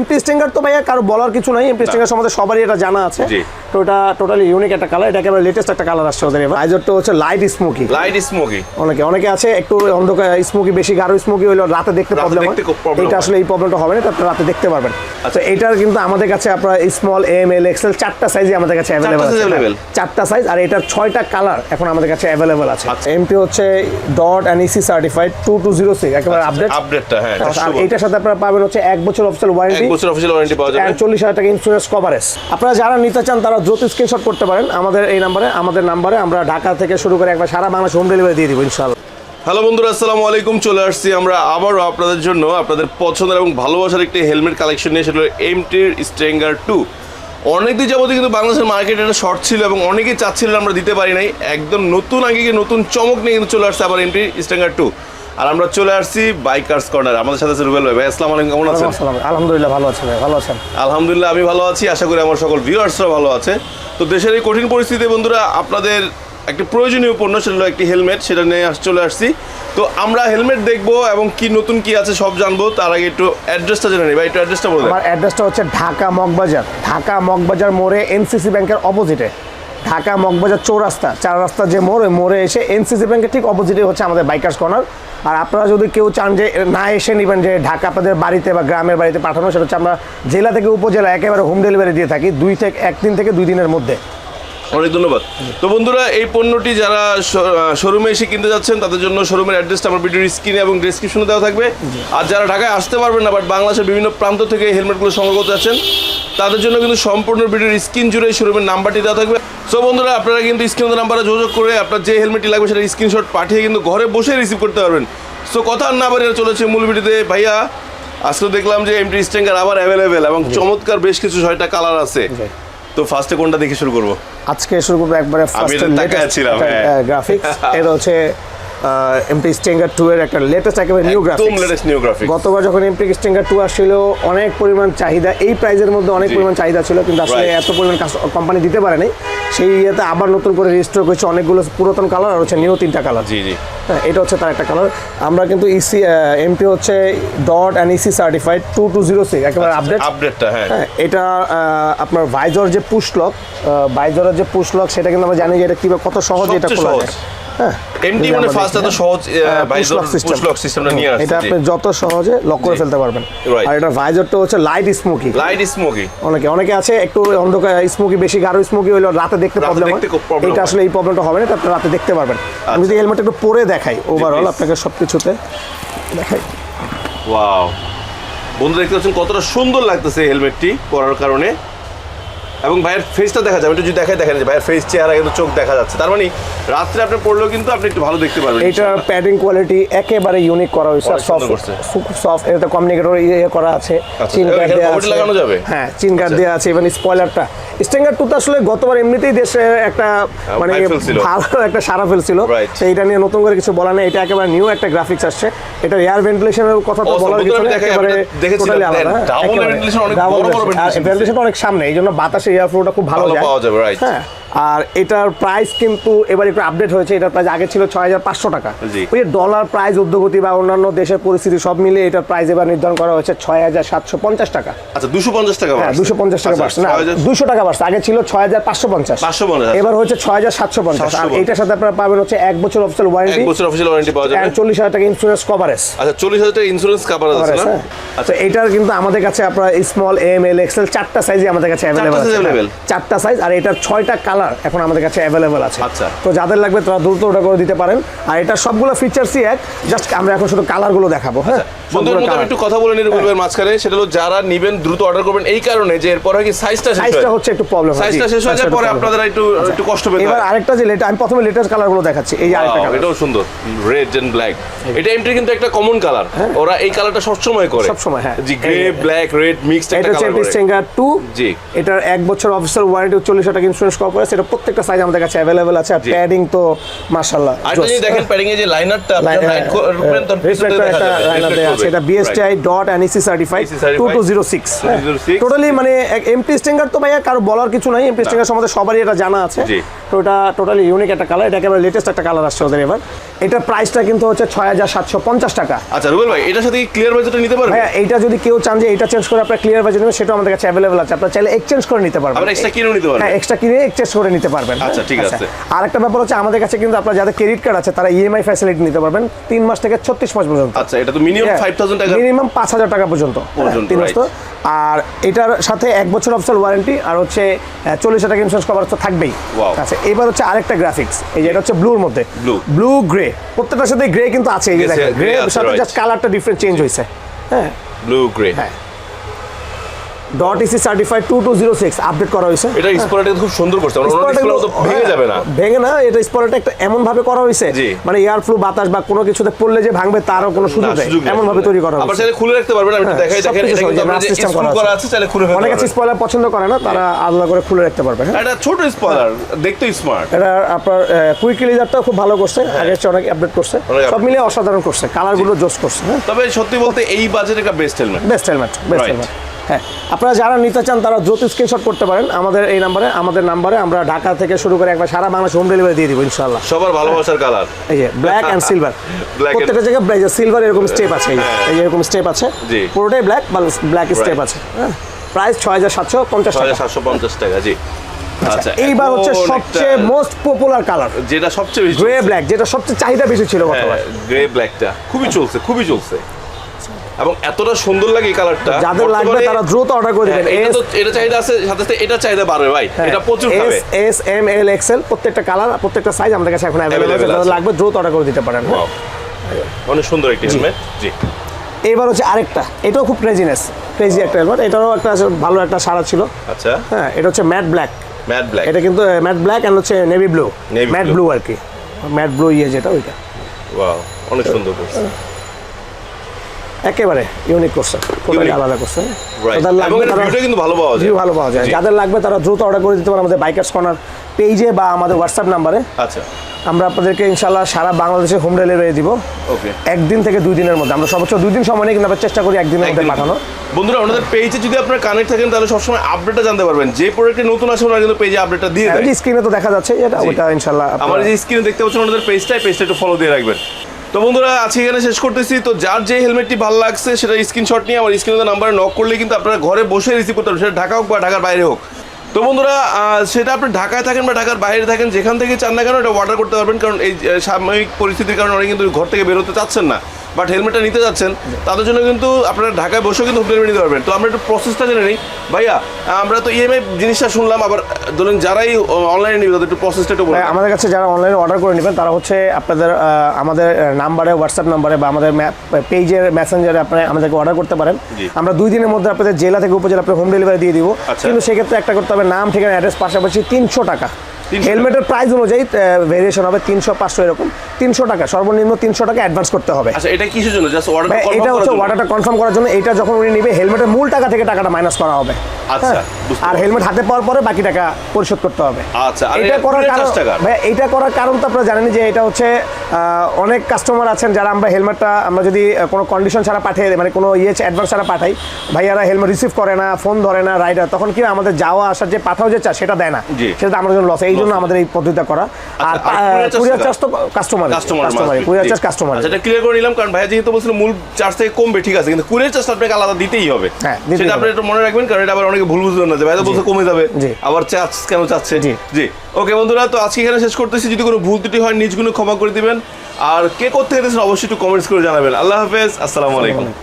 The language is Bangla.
এমটি স্টিঙ্গার তো ভাইয়া কারও বলার কিছু নাই। এমটি স্টিঙ্গার সম্বন্ধে সবারই এটা জানা আছে। তো এটা টোটালি ইউনিক একটা কালার এটা একেবারে লেটেস্ট একটা কালার আসছে ওদের এবার। আইজরটা হচ্ছে লাইট স্মোকি লাইট স্মোকি অনেকে অনেকে আছে একটু অন্ধকার স্মোকি বেশি গাঢ় স্মোকি হইল রাতে দেখতে প্রবলেম হয়। এটা আসলে এই প্রবলেমটা হবে না আপনারা রাতে দেখতে পারবেন। আচ্ছা। তো এটার কিন্তু আমাদের কাছে আপনার স্মল এম এল এক্সেল চারটা সাইজে আমাদের কাছে অ্যাভেলেবল আছে। চারটা সাইজ আর এটার ছয়টা কালার এখন আমাদের কাছে অ্যাভেলেবল আছে। আচ্ছা। এমটি হচ্ছে dot and EC certified two two zero six একেবারে আপডেট আপডেটটা হ্যাঁ এটার সাথে আপনারা পাবেন হচ্ছে এক বছর অফিসিয়াল ওয়ারেন্টি বছর অফিসিয়াল ওয়ারেন্টি পাওয়া যাবে। and চল্লিশ হাজার টাকা ইন্স্যুরেন্স কভারেজ আপনারা যারা নিতে চান তারা দ্রুত স্ক্রিনশট করতে পারেন। আমাদের এই নাম্বারে আমাদের নাম্বারে আমরা ঢাকা থেকে শুরু করে একবার সারা বাংলাদেশ হোম ডেলিভারি দিয়ে দিব ইনশাল্লাহ হ্যালো বন্ধুরা আসসালামু আলাইকুম। চলে আসছি আমরা আবারও আপনাদের জন্য আপনাদের পছন্দের এবং ভালোবাসার একটি হেলমেট কালেকশন নিয়ে সেটা এমটির স্ট্রেঙ্গার টু অনেকদিন যাবতীয় কিন্তু বাংলাদেশের মার্কেটে এটা শর্ট ছিল এবং অনেকেই চাচ্ছিলেন আমরা দিতে পারি নাই। একদম নতুন আগে নতুন চমক নিয়ে কিন্তু চলে আসছে আবার এমটি স্ট্রেঙ্গার টু আর আমরা চলে আসছি বাইকার্স কর্নার। আমাদের সাথে আছে রুবেল ভাই। ভাই আসসালামু আলাইকুম কেমন আছেন? আলহামদুলিল্লাহ ভালো আছেন ভাই ভালো আছেন? আলহামদুলিল্লাহ আমি ভালো আছি। আশা করি আমার সকল ভিউয়ার্সরা ভালো আছে। তো দেশের এই কঠিন পরিস্থিতিতে বন্ধুরা আপনাদের একটি প্রয়োজনীয় পণ্য সেটা হলো একটি হেলমেট সেটা নিয়ে চলে আসছি। তো আমরা হেলমেট দেখব এবং কি নতুন কি আছে সব জানব। তার আগে একটু অ্যাড্রেসটা জেনে নিই। ভাই একটু অ্যাড্রেসটা বলে দেন। আমার অ্যাড্রেসটা হচ্ছে ঢাকা মগবাজার। ঢাকা মগবাজার মোড়ে এনসিসি ব্যাংকের অপোজিটে ঢাকা মগবাজার চৌরাস্তা, চার রাস্তা যে মোড় মোড়ে এসে এনসিসি ব্যাংকের ঠিক অপোজিটে হচ্ছে আমাদের বাইকার্স কর্নার আর আপনারা যদি কেউ চান যে না এসে নেবেন, যে ঢাকা আপনাদের বাড়িতে বা গ্রামের বাড়িতে পাঠানো, সেটা হচ্ছে আমরা জেলা থেকে উপজেলা একেবারে হোম ডেলিভারি দিয়ে থাকি, দুই থেকে, একদিন থেকে দুই দিনের মধ্যে। অনেক ধন্যবাদ। তো বন্ধুরা, এই পণ্যটি যারা শোরুমে এসে কিনতে যাচ্ছেন, তাদের জন্য শোরুমের অ্যাড্রেসটা আমার ভিডিওর স্ক্রিনে এবং ডিসক্রিপশনে দেওয়া থাকবে। আর যারা ঢাকায় আসতে পারবেন না বাট বাংলাদেশের বিভিন্ন প্রান্ত থেকে হেলমেটগুলো সংগ্রহ করতে যাচ্ছেন তাদের জন্য কিন্তু সম্পূর্ণ ভিডিওর স্ক্রিন জুড়ে শোরুমের নাম্বারটি দেওয়া থাকবে। সো বন্ধুরা আপনারা কিন্তু স্ক্রিনের নাম্বারে যোগাযোগ করে আপনার যে হেলমেটটি লাগবে সেটা স্ক্রিনশট পাঠিয়ে কিন্তু ঘরে বসে রিসিভ করতে পারবেন। সো কথা না বাড়িয়ে চলেছে মূল ভিডিওতে। ভাইয়া আজকে দেখলাম যে এমটি স্ট্রেঙ্গার আবার অ্যাভেলেবেল এবং চমৎকার বেশ কিছু ছয়টা কালার আছে। তো ফার্স্টে কোনটা দেখে শুরু করব? আজকে শুরু করব একবারে তাকায় হ্যাঁ। গ্রাফিক্স এটা হচ্ছে এমটি স্টেঙ্গার টু এর একটা লেটেস্ট একেবারে নিউ একদম গ্রাফিক্স লেটেস্ট নিউ গ্রাফিক্স গতবার যখন এমপি স্টিঙ্গার টু আসছিল অনেক পরিমাণ চাহিদা এই প্রাইজের মধ্যে অনেক পরিমাণ চাহিদা ছিল কিন্তু আসলে এত পরিমাণ কোম্পানি দিতে পারেনি। সেই ইয়েতে আবার নতুন করে রেজিস্টার করেছে অনেকগুলো পুরাতন কালার আর হচ্ছে নিউ তিনটা কালার জি জি। হ্যাঁ এটা হচ্ছে তার একটা কালার আমরা কিন্তু E ইসি এমপি হচ্ছে dot and EC certified two two zero six একেবারে আপডেট আপডেটটা হ্যাঁ। হ্যাঁ এটা আপনার ভাইজর যে পুশ লক ভাইজরের যে পুশ লক সেটা কিন্তু আমরা জানি যে এটা কীভাবে কত সহজে এটা খোলা। যায়। এমটি মানে আমরা ফার্স্ট এত সহজ হ্যাঁ, push বাইজর lock system। পুশ লক সিস্টেমটা নিয়ে আসছে এটা আপনি যত সহজে লক করে ফেলতে পারবেন. আর এটা ভাইজরটা হচ্ছে লাইট স্মোকি লাইট স্মোকি অনেকে অনেকে আছে একটু অন্ধকার স্মোকি বেশি গাঢ় স্মোকি হইল রাতে দেখতে প্রবলেম হয়। এটা আসলে এই প্রবলেমটা হবে না এটা আপনি রাতে দেখতে পারবেন। আমি যদি হেলমেট একটু পরে দেখাই ওভারঅল আপনাকে সব কিছুতে দেখাই। ওয়াও বন্ধু দেখতে পাচ্ছেন কতটা সুন্দর লাগতেছে হেলমেটটি পরার কারণে। এবং ভাইয়ের ফেসটা দেখা যাবে একটু যদি দেখাই দেখেন যে ভাইয়ের ফেস চেহারা কিন্তু চোখ দেখা যাচ্ছে। তার মানে রাত্রে আপনি পড়লেও কিন্তু আপনি একটু ভালো দেখতে পারবেন এইটার প্যাডিং কোয়ালিটি একেবারে ইউনিক করা হয়েছে সফট সফট এটাতে কমিউনিকেটর ইয়ে করা আছে চিন গার্ড দেওয়া আছে। লাগানো যাবে? হ্যাঁ চিন আচ্ছা। দেওয়া আছে ইভেন স্পয়লারটা স্টেঙ্গার টু আসলে গতবার এমনিতেই দেশে একটা মানে ভালো একটা সারা ফেলছিল এটা নিয়ে নতুন করে কিছু বলা নেই এটা একেবারে নিউ একটা গ্রাফিক্স আসছে। এটা এয়ার ভেন্টিলেশনের কথা তো বলার কিছু নেই একেবারে totally আলাদা হ্যাঁ, অনেক বড় বড় ventilation অনেক সামনে এই জন্য বাতাসে এয়ার ফ্লোটা খুব ভালো পাওয়া যাবে, রাইট হ্যাঁ। আর এটার প্রাইস কিন্তু এবার একটু আপডেট হয়েছে এটার প্রাইস আগে ছিল ছয় হাজার পাঁচশো টাকা। ওই ডলার প্রাইস উদ্যোগতি বা অন্যান্য দেশের পরিস্থিতি সব মিলে এটার প্রাইস এবার নির্ধারণ করা হয়েছে ছয় হাজার সাতশো পঞ্চাশ টাকা। আচ্ছা দুশো পঞ্চাশ টাকা হ্যাঁ দুশো পঞ্চাশ টাকা আচ্ছা, বাড়ছে। না দুশো টাকা বাড়ছে। আগে ছিল ছয় হাজার পাঁচশো পঞ্চাশ। 550 এবার হচ্ছে ছয় হাজার সাতশো পঞ্চাশ। আর 750 এইটার সাথে আপনারা পাবেন হচ্ছে এক বছর অফিসিয়াল ওয়ারেন্টি বছর অফিসিয়াল ওয়ারেন্টি পাওয়া যাবে। চল্লিশ হাজার টাকা ইন্স্যুরেন্স কভারেজ আচ্ছা চল্লিশ হাজার টাকা ইন্স্যুরেন্স কাভার আছে না? হ্যাঁ। আচ্ছা। এটার কিন্তু আমাদের কাছে আপনার স্মল এম এল এক্সেল চারটা সাইজে আমাদের কাছে অ্যাভেলেবল চারটা সাইজ আর এটার ছয়টা কালার এখন আমাদের কাছে অ্যাভেলেবেল আছে। আচ্ছা। তো যাদের লাগবে তারা দ্রুত ওটা করে দিতে পারেন। আর এটা সবগুলো ফিচার্সই এক জাস্ট আমরা এখন শুধু কালারগুলো দেখাবো হ্যাঁ? বন্ধুদের একটু কথা বলে রুবেলের মাঝখানে। সেটা হলো যারা নিবেন দ্রুত অর্ডার করবেন এই কারণে যে এরপর হয় কি সাইজটা শেষ সাইজটা হচ্ছে একটু প্রবলেম সাইজটা শেষ হয়ে যায় পরে আপনাদের একটু একটু কষ্ট পেতে এবার আরেকটা যে লেটা আমি প্রথমে কালারগুলো দেখাচ্ছি এই আরেকটা কালার এটাও সুন্দর। রেড এন্ড ব্ল্যাক এটা এমটি কিন্তু একটা কমন কালার ওরা এই কালারটা সবসময় করে। সবসময়, হ্যাঁ। জি গ্রে ব্ল্যাক রেড মিক্সড একটা হচ্ছে কালার করে। স্টেঙ্গার টু জি। এটার এক বছর অফিসিয়াল ওয়ারেন্টি চল্লিশ হাজার টাকা ইন্স্যুরেন্স কভার আছে এটা প্রত্যেকটা সাইজ আমাদের কাছে অ্যাভেলেবেল আছে। আর। প্যাডিং তো মাশাআল্লাহ। আর যদি দেখেন প্যাডিং এ যে লাইনারটা আপনি লাইট করবেন তখন রিফ্লেক্টর একটা লাইনার আছে এটা BSTI dot NEC certified two two zero six totally মানে এমপি স্টিঙ্গার তো ভাইয়া কারও বলার কিছু নাই। এমপি স্টিঙ্গার সম্বন্ধে সবারই এটা জানা আছে। তো এটা টোটালি ইউনিক একটা কালার এটা একেবারে লেটেস্ট একটা কালার আসছে ওদের এবার। এটার প্রাইসটা কিন্তু হচ্ছে ছয় হাজার সাতশো পঞ্চাশ টাকা। আচ্ছা রুবেল ভাই এটার সাথে ক্লিয়ার বাজেটটা নিতে পারবে? হ্যাঁ এইটা যদি কেউ চান যে এটা চেঞ্জ করে আপনার ক্লিয়ার বাজেট নেবেন সেটাও আমাদের কাছে অ্যাভেলেবল আছে। আপনার চাইলে এক্সচেঞ্জ করে নিতে পারবেন। আবার এক্সট্রা কিনেও নিতে পারবে হ্যাঁ এক্সট্রা কিনে এক্সচেঞ্জ করে নিতে পারবেন। আচ্ছা, ঠিক আছে। আর একটা ব্যাপার হচ্ছে আমাদের কাছে কিন্তু আপনার যাদের ক্রেডিট কার্ড আছে তারা ইএমআই ফ্যাসিলিটি নিতে পারবেন তিন মাস থেকে ছত্রিশ মাস পর্যন্ত। আচ্ছা এটা তো মিনিমাম ফাইভ থাউজেন্ড টাকা মিনিমাম পাঁচ হাজার টাকা পর্যন্ত। পর্যন্ত, তিন মাস তো আর এটার সাথে এক বছর অফসল ওয়ারেন্টি আর হচ্ছে চল্লিশ টাকা ইন্স্যুরেন্স কভার তো থাকবেই. আচ্ছা এবার হচ্ছে আরেকটা গ্রাফিক্স এই যে এটা হচ্ছে ব্লুর মধ্যে. ব্লু গ্রে প্রত্যেকটার সাথে গ্রে কিন্তু আছে এই যে দেখেন। গ্রে সাথে জাস্ট কালারটা ডিফারেন্ট চেঞ্জ হয়েছে। হ্যাঁ। ব্লু গ্রে হ্যাঁ। Dot EC certified two two zero six update করা হয়েছে। এটা স্পোর্টে খুব সুন্দর করছে আমরা অন্য স্পটটা ডিসপ্লে তো ভেঙে হ্যাঁ, যাবে না। ভেঙে না এটা স্পটটা একটা এমন ভাবে করা হয়েছে মানে এয়ার ফ্লু বাতাস বা কোনো কিছুতে পড়লে যে ভাঙবে তারও কোনো সুযোগ নেই এমন ভাবে তৈরি করা আবার চাইলে খুলে রাখতে পারবেন আমি হ্যাঁ, দেখাই দেখেন এটা কিন্তু সহজে, যে system করা করা আছে। আছে চাইলে খুলে ফেলতে অনেক আছে স্পয়লার পছন্দ করে না তারা আলাদা করে খুলে রাখতে পারবে হ্যাঁ। এটা ছোট স্পয়লার দেখতে স্মার্ট এটা আপনার কুইক রিজারটাও খুব ভালো করছে আগে চেয়ে অনেক আপডেট করছে। হ্যাঁ। সব update মিলিয়ে অসাধারণ করছে কালারগুলো জোস করছে হ্যাঁ। তবে সত্যি বলতে এই বাজেট একটা best helmet best helmet best helmet হ্যাঁ আপনারা যারা নিতে চান তারা দ্রুত স্ক্রিনশট করতে পারেন। আমাদের এই নাম্বারে আমাদের নাম্বারে আমরা ঢাকা থেকে শুরু করে একবার সারা বাংলাদেশ হোম ডেলিভারি দিয়ে দিব ইনশাল্লাহ সবার ভালোবাসার কালার এই যে ব্ল্যাক অ্যান্ড সিলভার প্রত্যেকটা জায়গায় সিলভার এরকম স্টেপ আছে এই হ্যাঁ। এরকম স্টেপ আছে। পুরোটাই ব্ল্যাক ব্ল্যাক স্টেপ আছে। হ্যাঁ প্রাইস ছয় হাজার সাতশো পঞ্চাশ হাজার সাতশো পঞ্চাশ টাকা জি। আচ্ছা এইবার হচ্ছে সবচেয়ে মোস্ট পপুলার কালার যেটা সবচেয়ে গ্রে ব্ল্যাক যেটা সবচেয়ে চাহিদা বেশি ছিল গ্রে ব্ল্যাকটা খুবই চলছে খুবই চলছে। এবং এতটা সুন্দর লাগে এই কালারটা যাদের লাগবে তারা দ্রুত অর্ডার করে হ্যাঁ, দেবেন এটা তো এটা চাহিদা আছে সাথে সাথে এটা চাহিদা বাড়বে ভাই। হ্যাঁ, এটা প্রচুর খাবে এস এম এল এক্সেল প্রত্যেকটা কালার প্রত্যেকটা সাইজ আমাদের কাছে এখন অ্যাভেলেবল আছে। যাদের লাগবে দ্রুত অর্ডার করে দিতে পারেন. অনেক সুন্দর একটি হেলমেট জি। এইবার হচ্ছে আরেকটা। এটাও খুব ক্রেজিনেস ক্রেজি একটা হেলমেট এটারও একটা ভালো একটা সারা ছিল। আচ্ছা। হ্যাঁ এটা হচ্ছে ম্যাট ব্ল্যাক ম্যাট ব্ল্যাক এটা কিন্তু ম্যাট ব্ল্যাক অ্যান্ড হচ্ছে নেভি ব্লু ম্যাট ব্লু আর কি। ম্যাট ব্লু ইয়ে যেটা ওইটা। ওয়াও অনেক সুন্দর করছে। একেবারে ইউনিক করছে। টোটালি আলাদা করছে। এবং লাগবে ভিউটা কিন্তু ভালো পাওয়া যায়। ভালো পাওয়া যায়। যাদের লাগবে তারা দ্রুত অর্ডার করে দিতে পারে আমাদের বাইকার্স কর্নার পেজে বা আমাদের হোয়াটসঅ্যাপ নাম্বারে আচ্ছা। আমরা আপনাদেরকে ইনশাল্লাহ সারা বাংলাদেশে হোম ডেলিভারি দিব। ওকে একদিন থেকে দুই দিনের মধ্যে। আমরা সর্বোচ্চ দুই দিন সময় নিয়ে কিন্তু আমরা চেষ্টা করি একদিনের মধ্যে পাঠানো বন্ধুরা ওনাদের পেজে যদি আপনার কানেক্ট থাকেন তাহলে সবসময় আপডেটটা জানতে পারবেন। যে প্রোডাক্টে নতুন আসে ওনারা কিন্তু পেজে আপডেটটা দিয়ে দেয়। স্ক্রিনে তো দেখা যাচ্ছে এটা ওটা ইনশাল্লাহ আমার যে স্ক্রিনে দেখতে পাচ্ছেন ওনাদের পেজটা পেজটা একটু ফলো দিয়ে রাখবেন। তো বন্ধুরা, আজকে এখানে শেষ করতেছি। তো যার যে হেলমেটটি ভালো লাগছে, সেটা স্ক্রিনশট নিয়ে আমার স্ক্রিনে নাম্বারে নক করলে কিন্তু আপনারা ঘরে বসে রিসিভ করতে পারবেন। সেটা ঢাকা হোক বা ঢাকার বাইরে হোক। তো বন্ধুরা সেটা আপনি ঢাকায় থাকেন বা ঢাকার বাইরে থাকেন, যেখান থেকে চান না কেন এটা অর্ডার করতে পারবেন। কারণ এই সাময়িক পরিস্থিতির কারণে অনেক কিন্তু ঘর থেকে বেরোতে চাচ্ছেন না। বাট হেলমেটটা নিতে যাচ্ছেন তাদের জন্য কিন্তু আপনারা ঢাকায় বসেও কিন্তু হোম ডেলিভারি নিতে পারবেন। তো আমরা একটু প্রসেসটা জেনে নিই। ভাইয়া আমরা তো ইএমআই জিনিসটা শুনলাম আবার ধরুন যারাই অনলাইনে নিবে তাদের একটু প্রসেসটা একটু আমাদের কাছে যারা অনলাইনে অর্ডার করে নেবেন তারা হচ্ছে আপনাদের আমাদের নাম্বারে হোয়াটসঅ্যাপ নাম্বারে বা আমাদের পেজের মেসেঞ্জারে আপনারা আমাদেরকে অর্ডার করতে পারেন। আমরা দুই দিনের মধ্যে আপনাদের জেলা থেকে উপজেলা আপনার হোম ডেলিভারি দিয়ে দিব। আচ্ছা। কিন্তু সেক্ষেত্রে একটা করতে হবে নাম ঠিকানা অ্যাড্রেস পাশাপাশি তিনশো টাকা। 300 হেলমেটের প্রাইস অনুযায়ী ভেরিয়েশন হবে তিনশো পাঁচশো এরকম। তিনশো টাকা সর্বনিম্ন তিনশো টাকা অ্যাডভান্স করতে হবে। আচ্ছা এটা কিসের জন্য? জাস্ট ভাই, অর্ডারটা এটা কনফার্ম হচ্ছে করার জন্য ওয়াটারটা কনফার্ম করার জন্য। এটা যখন উনি নিবে হেলমেটের মূল টাকা থেকে টাকাটা মাইনাস করা হবে। আচ্ছা, হ্যাঁ? আর হেলমেট হাতে পাওয়ার পরে বাকি টাকা পরিশোধ করতে হবে। আচ্ছা, এটা করার কারণ ভাই, এটা করার কারণ তো আপনারা জানেন যে এটা হচ্ছে অনেক কাস্টমার আছেন যারা আমরা হেলমেটটা আমরা যদি কোনো কন্ডিশন ছাড়া পাঠিয়ে দিই, মানে কোনো ইয়ে অ্যাডভান্স ছাড়া পাঠাই ভাইয়ারা হেলমেট রিসিভ করে না ফোন ধরে না রাইডার তখন কি আমাদের যাওয়া আসার যে পাঠাও যে চায় সেটা দেয় না। সেটা আমাদের জন্য লস এই জন্য আমাদের এই পদ্ধতিটা করা। আর আচ্ছা, আর কুরিয়ার চার্জ তো customer customer courier charge customer এটা ক্লিয়ার করে নিলাম কারণ ভাইয়া যেহেতু বলছিল মূল চার্জ থেকে কমবে ঠিক আছে কিন্তু কুরিয়ার চার্জ আপনাকে আলাদা দিতেই হবে। হ্যাঁ, সেটা আপনি একটু মনে রাখবেন কারণ এটা আবার অনেকে ভুল বুঝবেন না যে যাবে বলছে কমে যাবে। আবার চার্জ কেন চাচ্ছে? জি। জি। ওকে বন্ধুরা তো আজকে এখানে শেষ করতেছি। যদি কোনো ভুল ত্রুটি হয় নিজগুলো ক্ষমা করে দিবেন। আর কে করতে গেছেন অবশ্যই একটু কমেন্টস করে জানাবেন। আল্লাহ হাফেজ আসসালামু আলাইকুম।